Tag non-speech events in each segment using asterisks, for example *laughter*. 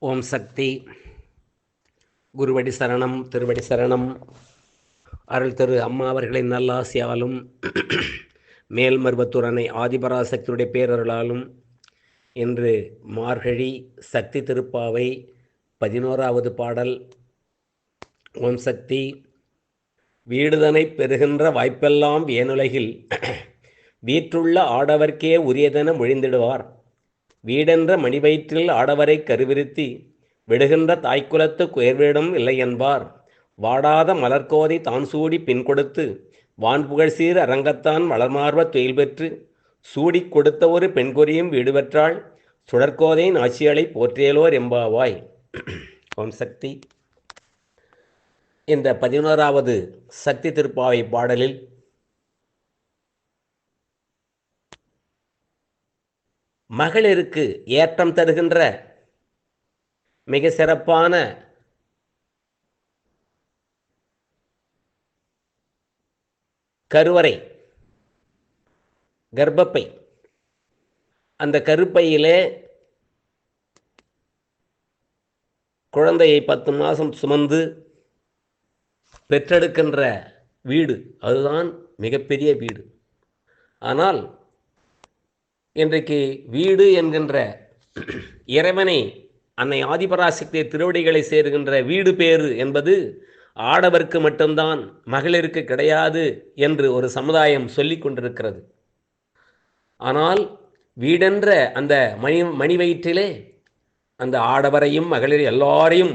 ஓம் சக்தி. குருவடி சரணம் திருவடி சரணம். அருள் திரு அம்மா அவர்களின் நல்லாசியாலும் மேல்மருவத்தூர் ஆதிபராசக்தியுடைய பேரருளாலும் இன்று மார்கழி சக்தி திருப்பாவை பதினோராவது பாடல். ஓம் சக்தி. வீடுதனை பெறுகின்ற வாய்ப்பெல்லாம் ஏனுலகில் வீற்றுள்ள ஆடவர்க்கே உரியதென மொழிந்திடுவார். வீடென்ற மணிவயிற்றில் ஆடவரை கருவிருத்தி விடுகின்ற தாய்க்குலத்து குயர்விடம் இல்லை என்பார் வாடாத மலர்கோதை தான் சூடி பின் கொடுத்து வான்புகழ் சீர் அரங்கத்தான் வளர்மார்வ துயில் பெற்று சூடிக் கொடுத்த ஒரு பெண்கொரியும் வீடு பெற்றாள் சுடற்கோதை நாச்சியாளை போற்றியலோர் எம்பாவாய் ஓம் சக்தி. இந்த பதினோராவது சக்தி திருப்பாவை பாடலில் மகளிருக்கு ஏற்றம் தருகின்ற மிக சிறப்பான கருவறை கர்ப்பப்பை. அந்த கருப்பையிலே குழந்தையை பத்து மாதம் சுமந்து பெற்றெடுக்கின்ற வீடு. அதுதான் மிகப்பெரிய வீடு. ஆனால் இன்றைக்கு வீடு என்கின்ற இறைவனை அன்னை ஆதிபராசக்தியை திருவடிகளை சேருகின்ற வீடு பேறு என்பது ஆடவருக்கு மட்டும்தான் மகளிருக்கு கிடையாது என்று ஒரு சமுதாயம் சொல்லி கொண்டிருக்கிறது. ஆனால் வீடென்ற அந்த மணி மணி வயிற்றிலே அந்த ஆடவரையும் மகளிர் எல்லாரையும்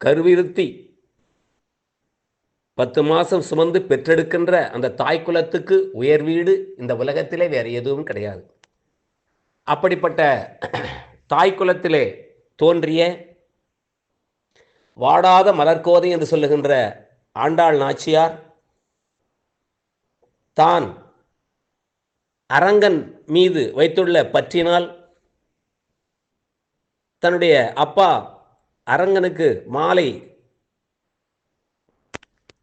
கருவிருத்தி பத்து மாதம் சுமந்து பெற்றெடுக்கின்ற அந்த தாய் குலத்துக்கு உயர் வீடு இந்த உலகத்திலே வேறு எதுவும் கிடையாது. அப்படிப்பட்ட தாய் குலத்திலே தோன்றிய வாடாத மலர்கோதை என்று சொல்லுகின்ற ஆண்டாள் நாச்சியார் தான் அரங்கன் மீது வைத்துள்ள பற்றினால் தன்னுடைய அப்பா அரங்கனுக்கு மாலை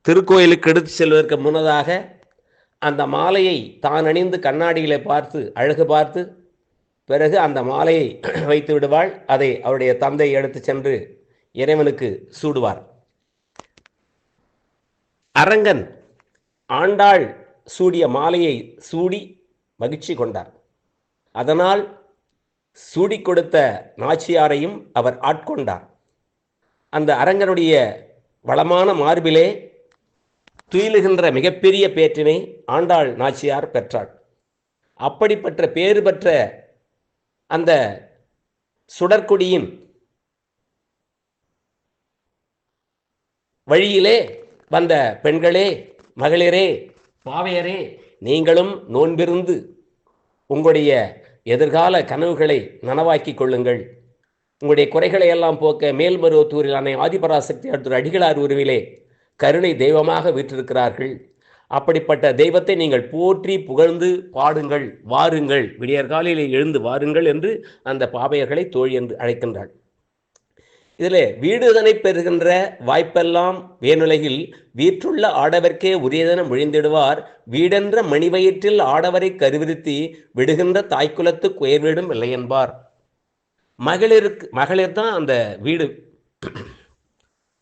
திருக்கோயிலுக்கு எடுத்து செல்வதற்கு முன்னதாக அந்த மாலையை தான் அணிந்து கண்ணாடியிலே பார்த்து அழகு பார்த்து பிறகு அந்த மாலையை *clears throat* வைத்து விடுவாள். அதை அவருடைய தந்தை எடுத்து சென்று இறைவனுக்கு சூடுவார். அரங்கன் ஆண்டாள் சூடிய மாலையை சூடி மகிழ்ச்சி கொண்டார். அதனால் சூடி கொடுத்த நாச்சியாரையும் அவர் ஆட்கொண்டார். அந்த அரங்கனுடைய வளமான மார்பிலே துயிலுகின்ற மிகப்பெரிய பேற்றினை ஆண்டாள் நாச்சியார் பெற்றாள். அப்படிப்பட்ட பேறு பெற்ற அந்த சுடற்குடியின் வழியிலே வந்த பெண்களே மகளிரே பாவையரே நீங்களும் நோன்பிருந்து உங்களுடைய எதிர்கால கனவுகளை நனவாக்கிக் கொள்ளுங்கள். உங்களுடைய குறைகளை எல்லாம் போக்க மேல்மருவத்தூரில் அன்னை ஆதிபராசக்தி அடுத்த அடிகளார் உருவிலே கருணை தெய்வமாக வீற்றிருக்கிறார்கள். அப்படிப்பட்ட தெய்வத்தை நீங்கள் போற்றி புகழ்ந்து பாடுங்கள் வாருங்கள். விடியற்காலையில் எழுந்து வாருங்கள் என்று அந்த பாவையர்களை தோழி என்று அழைக்கின்றாள். இதில் வீடுதனை பெறுகின்ற வாய்ப்பெல்லாம் வேணுலகில் வீற்றுள்ள ஆடவர்க்கே உரியதென மொழிந்திடுவார். வீடென்ற மணிவயிற்றில் ஆடவரை கருவிருத்தி விடுகின்ற தாய்க்குலத்து குயர்வீடும் இல்லை என்பார். மகளிருக்கு மகளிர் தான் அந்த வீடு.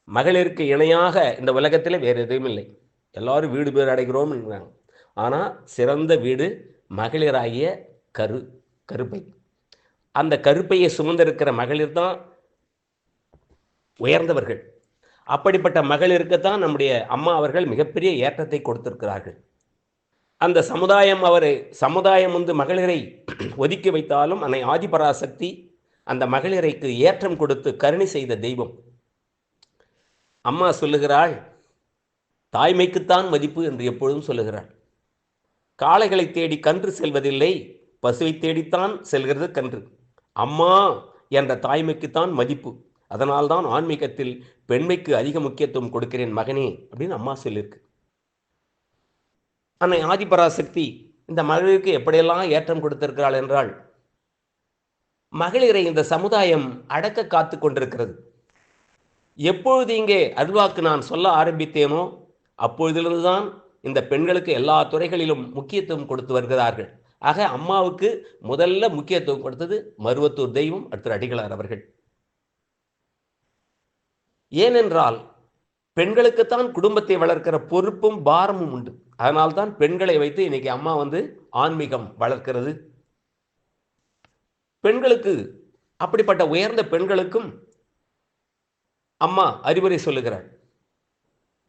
மகளிருக்கு இணையாக இந்த உலகத்தில் வேறு எதுவும் இல்லை. எல்லாரும் வீடு பேர் அடைகிறோம் என்கிறாங்க. ஆனால் சிறந்த வீடு மகளிராகிய கரு கருப்பை. அந்த கருப்பையை சுமந்திருக்கிற மகளிர் தான் உயர்ந்தவர்கள். அப்படிப்பட்ட மகளிருக்கு தான் நம்முடைய அம்மா அவர்கள் மிகப்பெரிய ஏற்றத்தை கொடுத்திருக்கிறார்கள். அந்த சமுதாயம் அவரை சமுதாயம் வந்து மகளிரை ஒதுக்கி வைத்தாலும் அன்னை ஆதிபராசக்தி அந்த மகளிரைக்கு ஏற்றம் கொடுத்து கருணை செய்த தெய்வம். அம்மா சொல்லுகிறாள் தாய்மைக்குத்தான் மதிப்பு என்று எப்பொழுதும் சொல்லுகிறாள். காளைகளை தேடி கன்று செல்வதில்லை பசுவை தேடித்தான் செல்கிறது கன்று. அம்மா என்ற தாய்மைக்குத்தான் மதிப்பு. அதனால்தான் ஆன்மீகத்தில் பெண்மைக்கு அதிக முக்கியத்துவம் கொடுக்கிறேன் மகனே அப்படின்னு அம்மா சொல்லியிருக்கு. அன்னை ஆதிபராசக்தி இந்த மகளிருக்கு எப்படியெல்லாம் ஏற்றம் கொடுத்திருக்கிறாள் என்றால் மகளிரை இந்த சமுதாயம் அடக்க காத்து கொண்டிருக்கிறது. எப்பொழுது இங்கே அருள்வாக்கு நான் சொல்ல ஆரம்பித்தேனோ அப்பொழுதிலிருந்துதான் இந்த பெண்களுக்கு எல்லா துறைகளிலும் முக்கியத்துவம் கொடுத்து வருகிறார்கள். ஆக அம்மாவுக்கு முதல்ல முக்கியத்துவம் கொடுத்தது மருவத்தூர் தெய்வம் அடுத்த அடிகளார் அவர்கள். ஏனென்றால் பெண்களுக்குத்தான் குடும்பத்தை வளர்க்கிற பொறுப்பும் பாரமும் உண்டு. அதனால்தான் பெண்களை வைத்து இன்னைக்கு அம்மா வந்து ஆன்மீகம் வளர்க்கிறது. பெண்களுக்கு அப்படிப்பட்ட உயர்ந்த பெண்களுக்கும் அம்மா அறிவுரை சொல்லுகிறாள்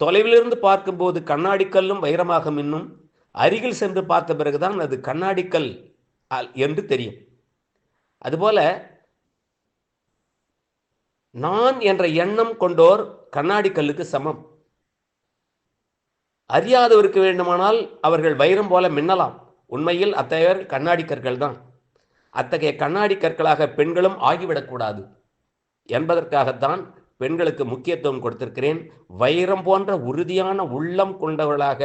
தொலைவிலிருந்து பார்க்கும்போது கண்ணாடிக்கல்லும் வைரமாக மின்னும் அருகில் சென்று பார்த்த பிறகுதான் அது கண்ணாடிக்கல் என்று தெரியும். அதுபோல நான் என்ற எண்ணம் கொண்டோர் கண்ணாடி கல்லுக்கு சமம். அறியாதவருக்கு வேண்டுமானால் அவர்கள் வைரம் போல மின்னலாம். உண்மையில் அத்தகையவர் கண்ணாடி கற்கள் தான். அத்தகைய கண்ணாடி கற்களாக பெண்களும் ஆகிவிடக்கூடாது என்பதற்காகத்தான் பெண்களுக்கு முக்கியத்துவம் கொடுத்திருக்கிறேன். வைரம் போன்ற உறுதியான உள்ளம் கொண்டவர்களாக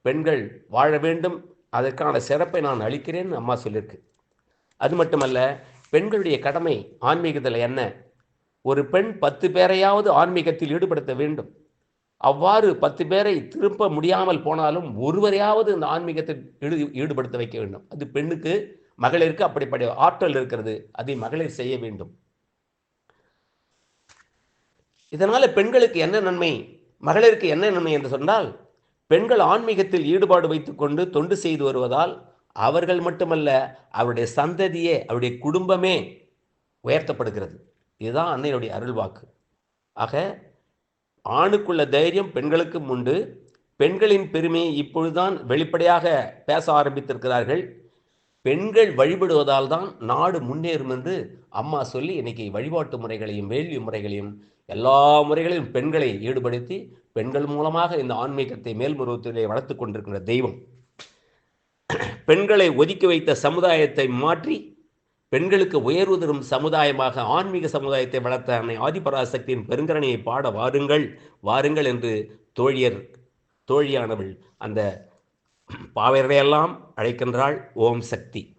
பெண்கள் வாழ வேண்டும். அதற்கான சிறப்பை நான் அளிக்கிறேன் அம்மா சொல்லியிருக்கு. அது மட்டுமல்ல பெண்களுடைய கடமை ஆன்மீகத்தில் என்ன? ஒரு பெண் பத்து பேரையாவது ஆன்மீகத்தில் ஈடுபடுத்த வேண்டும். அவ்வாறு பத்து பேரை திருப்ப முடியாமல் போனாலும் ஒருவரையாவது இந்த ஆன்மீகத்தில் ஈடு ஈடுபடுத்த வைக்க வேண்டும். அது பெண்ணுக்கு மகளிருக்கு அப்படிப்பட்ட ஆற்றல் இருக்கிறது. அதை மகளிர் செய்ய வேண்டும். இதனால் பெண்களுக்கு என்ன நன்மை? மகளிருக்கு என்ன நன்மை என்று சொன்னால் பெண்கள் ஆன்மீகத்தில் ஈடுபாடு வைத்துக்கொண்டு தொண்டு செய்து வருவதால் அவர்கள் மட்டுமல்ல அவருடைய சந்ததியே அவருடைய குடும்பமே உயர்த்தப்படுகிறது. இதுதான் அன்னையுடைய அருள்வாக்கு ஆக ஆணுக்குள்ள தைரியம் பெண்களுக்கும் உண்டு. பெண்களின் பெருமையை இப்பொழுதுதான் வெளிப்படையாக பேச ஆரம்பித்திருக்கிறார்கள். பெண்கள் வழிபடுவதால் தான் நாடு முன்னேறும் என்று அம்மா சொல்லி இன்னைக்கு வழிபாட்டு முறைகளையும் வேள்வி முறைகளையும் எல்லா முறைகளையும் பெண்களை ஈடுபடுத்தி பெண்கள் மூலமாக இந்த ஆன்மீகத்தை மேல்முருவத்திலே வளர்த்து கொண்டிருக்கின்ற தெய்வம். பெண்களை ஒதுக்கி வைத்த சமுதாயத்தை மாற்றி பெண்களுக்கு உயர்வு தரும் சமுதாயமாக ஆன்மீக சமுதாயத்தை வளர்த்த அன்னை ஆதிபராசக்தியின் பெருங்கரணையை பாட வாருங்கள் வாருங்கள் என்று தோழியர் தோழியானவள் அந்த பாவையரையெல்லாம் அழைக்கின்றாள் ஓம் சக்தி.